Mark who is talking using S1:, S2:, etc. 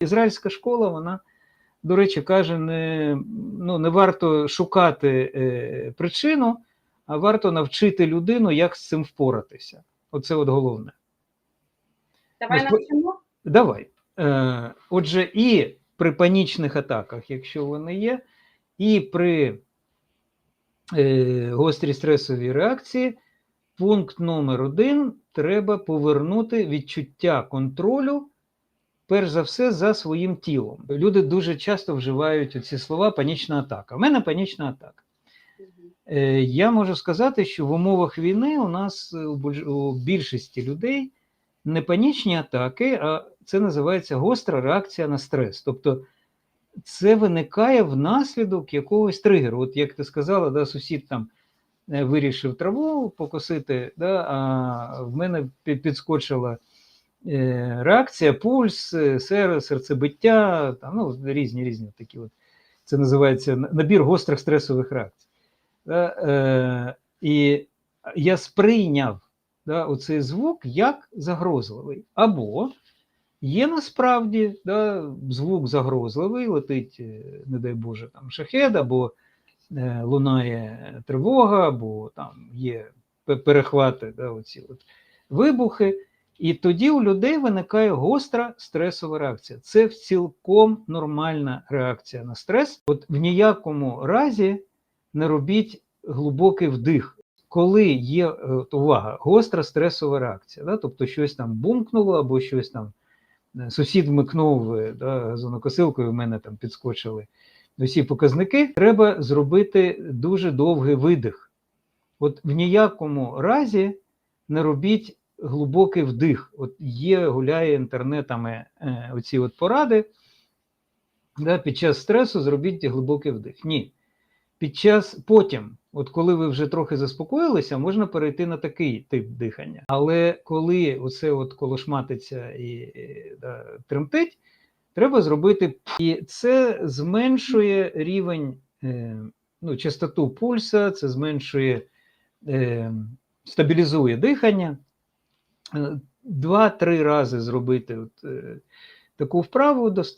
S1: Ізраїльська школа, вона, до речі, каже, не, ну, не варто шукати е, причину, а варто навчити людину, як з цим впоратися. Оце от головне.
S2: Давай
S1: спо-
S2: навчимо.
S1: Давай. Е, отже, і при панічних атаках, якщо вони є, і при е, гострій стресовій реакції, пункт номер один треба повернути відчуття контролю, перш за все, за своїм тілом. Люди дуже часто вживають ці слова панічна атака. У мене панічна атака. Е, Я можу сказати, що в умовах війни у нас е, у більшості людей не панічні атаки, а це називається гостра реакція на стрес. Тобто це виникає внаслідок якогось тригеру. От як ти сказала, да, сусід там е, вирішив траву покосити, да, а в мене підскочила реакція, пульс, сер- серцебиття, там, ну, різні різні такі. От. Це називається набір гострих стресових реакцій. Е, і я сприйняв да, оцей звук як загрозливий. Або є насправді да, звук загрозливий, летить, е, не дай Боже, там шахед, або е, лунає тривога, або там є перехвати, да, оці от вибухи. І тоді у людей виникає гостра стресова реакція. Це цілком нормальна реакція на стрес. От в ніякому разі не робіть глибокий вдих. Коли є е, от увага, гостра стресова реакція, да? тобто щось там бумкнуло, або щось там е, сусід вмикнув е, да, газонокосилкою, в мене там підскочили усі показники, треба зробити дуже довгий видих. От в ніякому разі не робіть глибокий вдих. От є, гуляє інтернетами е, оці от поради. Да, під час стресу зробіть глибокий вдих. Ні. Під час потім, от коли ви вже трохи заспокоїлися, можна перейти на такий тип дихання. Але коли оце от колошматиться і да, тремтить, треба зробити і це зменшує рівень, е, ну, частоту пульса, це зменшує, е, стабілізує дихання. Е, Два-три рази зробити от, е, таку вправу достатньо.